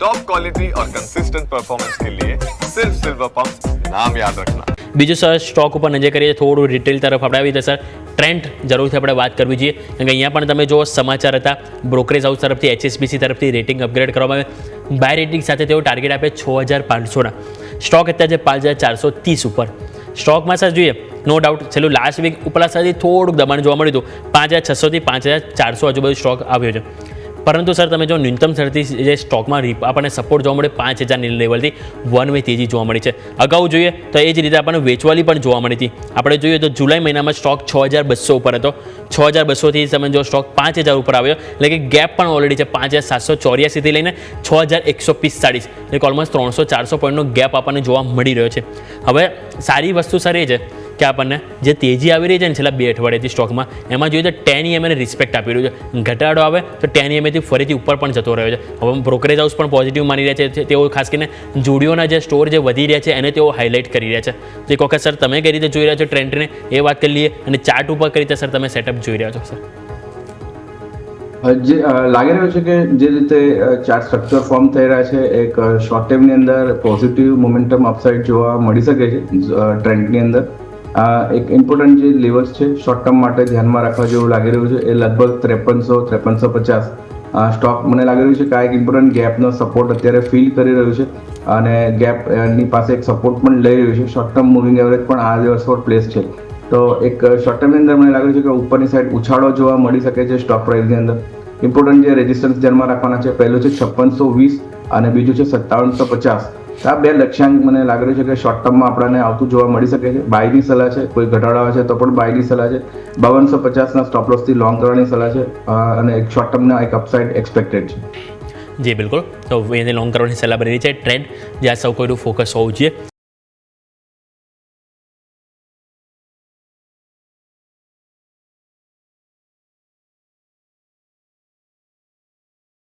Top quality और consistent performance के लिए सिर्फ सिल्वर पंप नाम याद रखना બીજું સર સ્ટોક ઉપર નજર કરીએ થોડું રિટેલ તરફ આપણે આવી તો સર ટ્રેન્ડ જરૂરથી આપણે વાત કરવી જોઈએ કારણ કે અહીંયા પણ તમે જો સમાચાર હતા બ્રોકરેજ હાઉસ તરફથી એચએસબીસી તરફથી રેટિંગ અપગ્રેડ કરવામાં આવે બાય રેટિંગ સાથે તેઓ ટાર્ગેટ આપે છ હજાર પાંચસોના સ્ટોક અત્યારે છે પાંચ હજાર ચારસો ત્રીસ ઉપર સ્ટોકમાં સર જોઈએ નો ડાઉટ છેલ્લું લાસ્ટ વીક ઉપલા સાથે થોડુંક દબાણ જોવા મળ્યું હતું પાંચ હજાર છસોથી પાંચ હજાર ચારસો આજુબાજુ સ્ટોક આવ્યો છે પરંતુ સર, તમે જો ન્યૂનતમ શરતી જે સ્ટોકમાં આપણને સપોર્ટ જોવા મળે પાંચ હજારની લેવલથી વન વે તેજી જોવા મળી છે. અગાઉ જોઈએ તો એ જ રીતે આપણને વેચવાલી પણ જોવા મળી હતી. આપણે જોઈએ તો જુલાઈ મહિનામાં સ્ટોક છ હજાર બસો ઉપર હતો. છ હજાર બસોથી તમે જો સ્ટોક પાંચ હજાર ઉપર આવ્યો, એટલે કે ગેપ પણ ઓલરેડી છે પાંચ હજાર સાતસો ચોર્યાસીથી લઈને છ હજાર એકસો પિસ્તાળીસ. એટલે ઓલમોસ્ટ ત્રણસો ચારસો પોઈન્ટનો ગેપ આપણને જોવા મળી રહ્યો છે. હવે સારી વસ્તુ સર એ છે કે આપણને જે તેજી આવી રહી છે ને છેલ્લા બે અઠવાડિયાથી સ્ટોકમાં, એમાં જોઈએ તો ટેન ઈએમએને રિસ્પેક્ટ આપી રહ્યું છે. ઘટાડો આવે તો ટેન ઈએમએથી ફરીથી ઉપર પણ જતો રહ્યો છે. હવે બ્રોકરેજ હાઉસ પણ પોઝિટિવ માની રહ્યા છે. તેઓ ખાસ કરીને જોડીઓના જે સ્ટોર જે વધી રહ્યા છે, એને તેઓ હાઇલાઇટ કરી રહ્યા છે. તો એક વખત સર તમે કઈ રીતે જોઈ રહ્યા છો ટ્રેન્ડને એ વાત કરી લઈએ અને ચાર્ટ ઉપર કઈ રીતે સર તમે સેટઅપ જોઈ રહ્યા છો સર જે લાગી રહ્યું છે કે જે રીતે ચાર્ટ સ્ટ્રક્ચર ફોર્મ થઈ રહ્યા છે, એક શોર્ટ ટાઈમની અંદર પોઝિટિવ મોમેન્ટમ અપસાઇડ જોવા મળી શકે છે ટ્રેન્ડની અંદર. અ, એક ઇમ્પોર્ટન્ટ જે લેવલ્સ છે શોર્ટ ટર્મ માટે ધ્યાનમાં રાખવા જેવું લાગી રહ્યું છે. એ લગભગ ત્રેપનસો ત્રેપનસો પચાસ સ્ટોક મને લાગી રહ્યું છે કે આ એક ઇમ્પોર્ટન્ટ ગેપનો સપોર્ટ અત્યારે ફીલ કરી રહ્યું છે અને ગેપ એની પાસે એક સપોર્ટ પણ લઈ રહ્યું છે. શોર્ટ ટર્મ મૂવિંગ એવરેજ પણ આ લેવલ્સ પર પ્લેસ છે. તો એક શોર્ટ ટર્મની અંદર મને લાગે છે કે ઉપરની સાઈડ ઉછાળો જોવા મળી શકે છે સ્ટોક પ્રાઇસની અંદર. ઇમ્પોર્ટન્ટ જે રેઝિસ્ટન્સ ધ્યાનમાં રાખવાના છે પહેલું છે છપ્પનસો વીસ અને બીજું છે સત્તાવનસો પચાસ. આ બે લક્ષ્યાંક મને લાગે રહ્યું છે કે શોર્ટ ટર્મમાં આપણને આવતું જોવા મળી શકે છે. બાયની સલાહ છે, કોઈ ઘટાડો આવે છે તો પણ બાયની સલાહ છે. બાવનસો પચાસના સ્ટોપ લોસથી લોંગ કરવાની સલાહ છે અને એક શોર્ટ ટર્મના એક અપસાઇડ એક્સપેક્ટેડ છે. જી, બિલકુલ. તો એને લોંગ કરવાની સલાહ બની છે ટ્રેન્ડ જ્યાં સૌ કોઈનું ફોકસ હોવું જોઈએ.